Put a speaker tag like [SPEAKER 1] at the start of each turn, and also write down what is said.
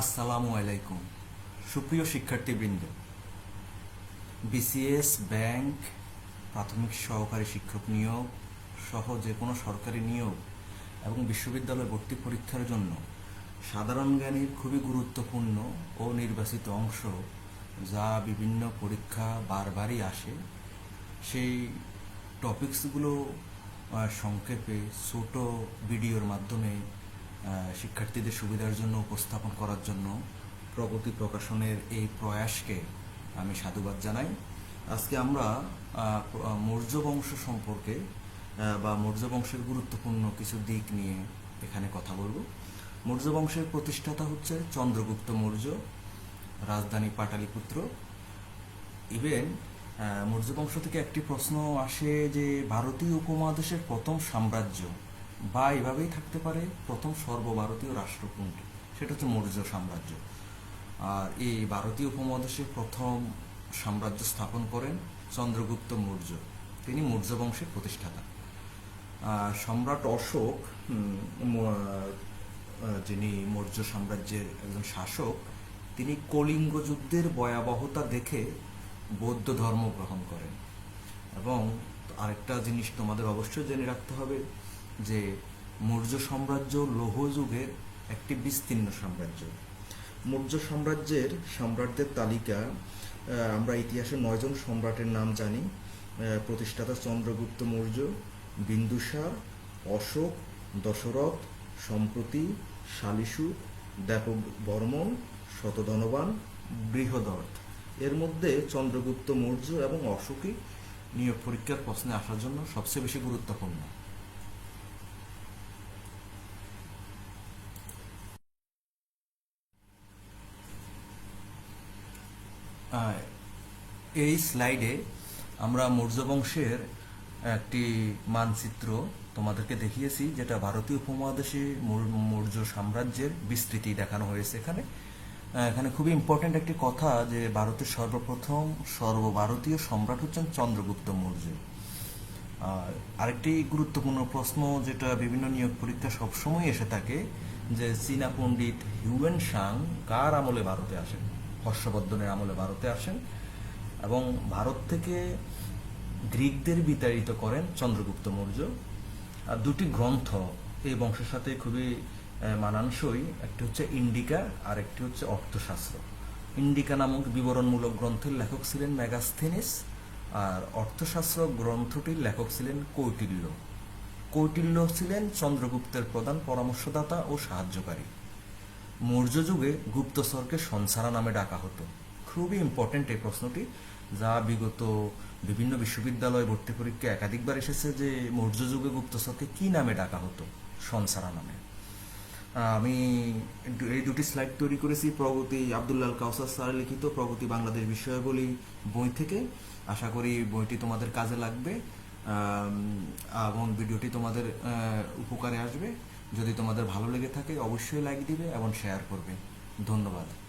[SPEAKER 1] আসসালামু আলাইকুম। সুপ্রিয় শিক্ষার্থীবৃন্দ বিসিএস ব্যাংক প্রাথমিক সহকারী শিক্ষক নিয়োগ সহ যে কোনো সরকারি নিয়োগ এবং বিশ্ববিদ্যালয় ভর্তি পরীক্ষার জন্য সাধারণ জ্ঞানের খুবই গুরুত্বপূর্ণ ও নির্বাচিত অংশ যা বিভিন্ন পরীক্ষা বারবারই আসে, সেই টপিকসগুলো সংক্ষেপে ছোট ভিডিওর মাধ্যমে শিক্ষার্থীদের সুবিধার জন্য, উপস্থাপন করার জন্য প্রগতি প্রকাশনের এই প্রয়াসকে আমি সাধুবাদ জানাই। আজকে আমরা মৌর্য বংশ সম্পর্কে বা মৌর্য বংশের গুরুত্বপূর্ণ কিছু দিক নিয়ে এখানে কথা বলব। মৌর্য বংশের প্রতিষ্ঠাতা হচ্ছে চন্দ্রগুপ্ত মৌর্য, রাজধানী পাটালিপুত্র। ইভেন মৌর্য বংশ থেকে একটি প্রশ্ন আসে যে, ভারতীয় উপমহাদেশের প্রথম সাম্রাজ্য বা এভাবেই থাকতে পারে প্রথম সর্বভারতীয় রাষ্ট্র কোনটি সেটা হচ্ছে মৌর্য সাম্রাজ্য। আর এই ভারতীয় উপমহাদেশে প্রথম সাম্রাজ্য স্থাপন করেন চন্দ্রগুপ্ত মৌর্য। তিনি মৌর্য বংশের প্রতিষ্ঠাতা। সম্রাট অশোক যিনি মৌর্য সাম্রাজ্যের একজন শাসক, তিনি কলিঙ্গ যুদ্ধের ভয়াবহতা দেখে বৌদ্ধ ধর্ম গ্রহণ করেন। এবং আরেকটা জিনিস তোমাদের অবশ্যই জেনে রাখতে হবে যে মৌর্য সাম্রাজ্য লৌহ যুগের একটি বিস্তীর্ণ সাম্রাজ্য। মৌর্য সাম্রাজ্যের সম্রাটদের তালিকা আমরা ইতিহাসে নয়জন সম্রাটের নাম জানি। প্রতিষ্ঠাতা চন্দ্রগুপ্ত মৌর্য, বিন্দুসার, অশোক, দশরথ, সম্প্রতি শালিশু ব্যাপক বর্মন শতধনবান বৃহদর্থ এর মধ্যে চন্দ্রগুপ্ত মৌর্য এবং অশোকই নিয়োগ পরীক্ষার প্রশ্নে আসার জন্য সবচেয়ে বেশি গুরুত্বপূর্ণ। এই স্লাইডে আমরা মৌর্য বংশের একটি মানচিত্র তোমাদেরকে দেখিয়েছি, যেটা ভারতীয় উপমহাদেশে মৌর- মৌর্য সাম্রাজ্যের বিস্তৃতি দেখানো হয়েছে এখানে। এখানে খুবই ইম্পর্ট্যান্ট একটি কথা যে ভারতের সর্বপ্রথম সর্বভারতীয় সম্রাট হচ্ছেন চন্দ্রগুপ্ত মৌর্য। আর আরেকটি গুরুত্বপূর্ণ প্রশ্ন যেটা বিভিন্ন নিয়োগ পরীক্ষা সবসময় এসে থাকে, যে চীনা পণ্ডিত হিউয়েন সাং কার আমলে ভারতে আসেন? হর্ষবর্ধনের আমলে ভারতে আসেন এবং ভারত থেকে গ্রিকদের বিতাড়িত করেন চন্দ্রগুপ্ত মৌর্য। আর দুটি গ্রন্থ এই বংশের সাথে খুবই মানানসই, একটি হচ্ছে ইন্ডিকা আর একটি হচ্ছে অর্থশাস্ত্র। ইন্ডিকা নামক বিবরণমূলক গ্রন্থের লেখক ছিলেন ম্যাগাস্থেনিস আর অর্থশাস্ত্র গ্রন্থটির লেখক ছিলেন কৌটিল্য। কৌটিল্য ছিলেন চন্দ্রগুপ্তের প্রধান পরামর্শদাতা ও সাহায্যকারী। মৌর্য যুগে গুপ্তচরকে সঞ্চারা নামে ডাকা হতো। খুবই ইম্পর্টেন্ট এই প্রশ্নটি, যা বিগত বিভিন্ন বিশ্ববিদ্যালয় ভর্তি পরীক্ষা একাধিকবার এসেছে যে মৌর্য যুগে গুপ্তচরকে কি নামে ডাকা হতো সঞ্চারা নামে। আমি এই দুটি স্লাইড তৈরি করেছি, প্রগতি আব্দুল্লাল কাউসার স্যার লিখিত প্রগতি বাংলাদেশ বিষয়াবলী বই থেকে। আশা করি বইটি তোমাদের কাজে লাগবে এবং ভিডিওটি তোমাদের উপকারে আসবে। যদি তোমাদের ভালো লেগে থাকে অবশ্যই লাইক দিবে এবং শেয়ার করবে। ধন্যবাদ।